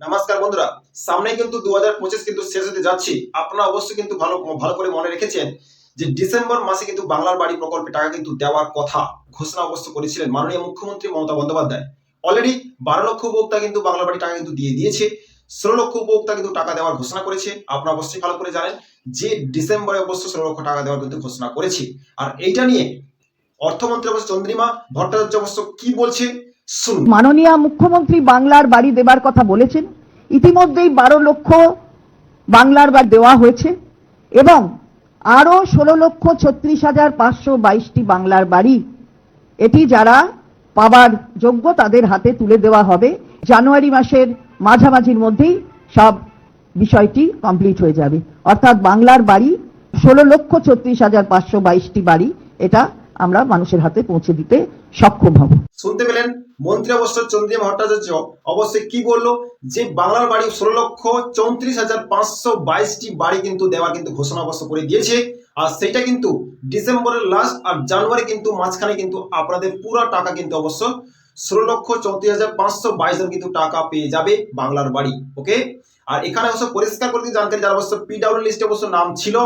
নমস্কার বন্ধুরা সামনে কিন্তু দু হাজার পঁচিশ কিন্তু শেষ হতে যাচ্ছি। আপনারা অবশ্যই কিন্তু ভালো ভালো করে মনে রেখেছেন যে ডিসেম্বর মাসে কিন্তু বাংলার বাড়ি প্রকল্পে টাকা কিন্তু দেওয়ার কথা ঘোষণা অবশ্য করেছিলেন মাননীয় মুখ্যমন্ত্রী মমতা বন্দ্যোপাধ্যায়। অলরেডি বারো লক্ষ উপভোক্তা কিন্তু বাংলার বাড়ি টাকা কিন্তু দিয়ে দিয়েছে। ষোলো লক্ষ উপভোক্তা কিন্তু টাকা দেওয়ার ঘোষণা করেছে। আপনারা অবশ্যই ভালো করে জানেন যে ডিসেম্বরে অবশ্য ষোলো লক্ষ টাকা দেওয়ার কিন্তু ঘোষণা করেছে। আর এইটা নিয়ে অর্থমন্ত্রী অবশ্য চন্দ্রিমা ভট্টাচার্য অবশ্য কি বলছে মাননীয় মুখ্যমন্ত্রী বাংলার বাড়ি দেবার কথা বলেছেন। ইতিমধ্যেই বারো লক্ষ বাংলার বাড়ি দেওয়া হয়েছে এবং আরও ষোলো লক্ষ ছত্রিশ হাজার পাঁচশো বাইশটি বাংলার বাড়ি এটি যারা পাবার যোগ্য তাদের হাতে তুলে দেওয়া হবে। জানুয়ারি মাসের মাঝামাঝির মধ্যেই সব বিষয়টি কমপ্লিট হয়ে যাবে। অর্থাৎ বাংলার বাড়ি ষোলো লক্ষ ছত্রিশ হাজার পাঁচশো বাইশটি বাড়ি এটা আমরা মানুষের হাতে পৌঁছে দিতে সক্ষম হব। শুনতে পেলেন মন্ত্রী অবশ্য চন্দ্রিমা ভট্টাচার্য। অবশ্যই কি বলল? যে বাংলার বাড়ি ষোলো লক্ষ চৌত্রিশ হাজার পাঁচশো বাইশটি বাড়ি কিন্তু দেওয়ার কিন্তু ঘোষণা অবশ্য করে দিয়েছে। আর সেটা কিন্তু ডিসেম্বরের লাস্ট আর জানুয়ারি কিন্তু মাঝখানে কিন্তু আপনাদের পুরো টাকা কিন্তু অবশ্য ষোলো লক্ষ চৌত্রিশ হাজার পাঁচশো বাইশ জন কিন্তু টাকা পেয়ে যাবে বাংলার বাড়ি, ওকে? আর এখানে অবশ্য পরিষ্কার করে দিয়ে জানকারি যারা অবশ্য পিডাব্লিউ লিস্টে অবশ্য নাম ছিল,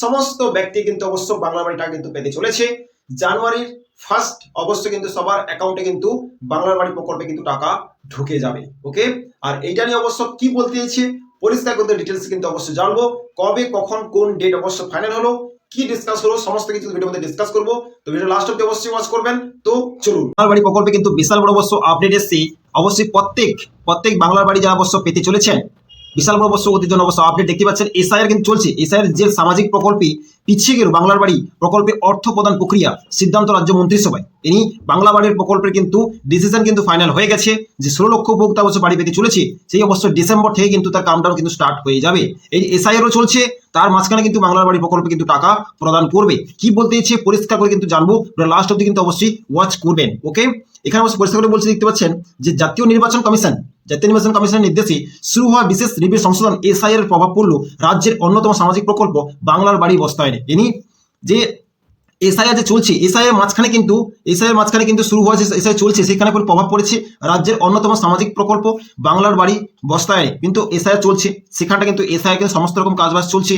সমস্ত ব্যক্তি কিন্তু অবশ্য বাংলার বাড়ি টাকা কিন্তু পেতে চলেছে। জানুয়ারির ফার্স্ট অবশ্যই কিন্তু সবার অ্যাকাউন্টে কিন্তু বাংলার বাড়ি প্রকল্পে কিন্তু টাকা ঢুকে যাবে ওকে আর এইটা নিয়ে অবশ্য কি বলতে চাইছে, পরিষ্কার করতে ডিটেলস কিন্তু অবশ্যই জানব, কবে, কখন, কোন ডেট অবশ্য ফাইনাল হলো, কি ডিসকাস করব সমস্ত কিছু ভিডিওর মধ্যে ডিসকাস করব। তো ভিডিও লাস্ট অব্দি অবশ্যই ওয়াচ করবেন। তো চলুন। বাংলার বাড়ি প্রকল্পে কিন্তু বিশাল বড় অবশ্য আপডেট এসছে। অবশ্যই প্রত্যেক প্রত্যেক বাংলার বাড়ি যারা অবশ্য পেতে চলেছেন বিশাল বড় অবশ্য জন্য অবশ্য আপডেট দেখতে পাচ্ছেন এসআইআর কিন্তু চলছে। এসআইআর যে সামাজিক প্রকল্পে পিছিয়ে গেল বাংলার বাড়ি, প্রকল্পে অর্থ প্রদান প্রক্রিয়া, সিদ্ধান্ত রাজ্য মন্ত্রিসভায়। তিনি বাংলা বাড়ির প্রকল্পের কিন্তু ডিসিশন কিন্তু ফাইনাল হয়ে গেছে। যে ষোলো লক্ষ উপভোক্তা অবশ্য বাড়ি পেতে চলেছে, সেই অবশ্য ডিসেম্বর থেকে কিন্তু তার কামডাউন কিন্তু স্টার্ট হয়ে যাবে। এই এসআইআরও চলছে, তার মাঝখানে কিন্তু বাংলার বাড়ি প্রকল্পে কিন্তু টাকা প্রদান করবে। কি বলতে ইচ্ছে পরিষ্কার করে কিন্তু জানব লাস্ট অব্দি কিন্তু অবশ্যই ওয়াচ করবেন ওকে এখানে অবশ্যই পরিষ্কার করে বলছে, দেখতে পাচ্ছেন যে জাতীয় নির্বাচন কমিশন জাতীয় নির্বাচন কমিশনের নির্দেশে শুরু হওয়া বিশেষ রিভিউ সংশোধন এসআইআর প্রভাব পড়ল রাজ্যের অন্যতম সামাজিক প্রকল্প বাংলার বাড়ি বস্তায়নে ইনি যে এসআইআর যে চলছে এসআইয়ের মাঝখানে কিন্তু এসআইয়ের মাঝখানে কিন্তু শুরু হয়েছে এসআই চলছে, সেখানে কোনো প্রভাব পড়েছে। রাজ্যের অন্যতম সামাজিক প্রকল্প বাংলার বাড়ি বস্তায় কিন্তু এসআইআর চলছে, সেখানটা কিন্তু এসআই কিন্তু সমস্ত রকম কাজবাজ চলছে।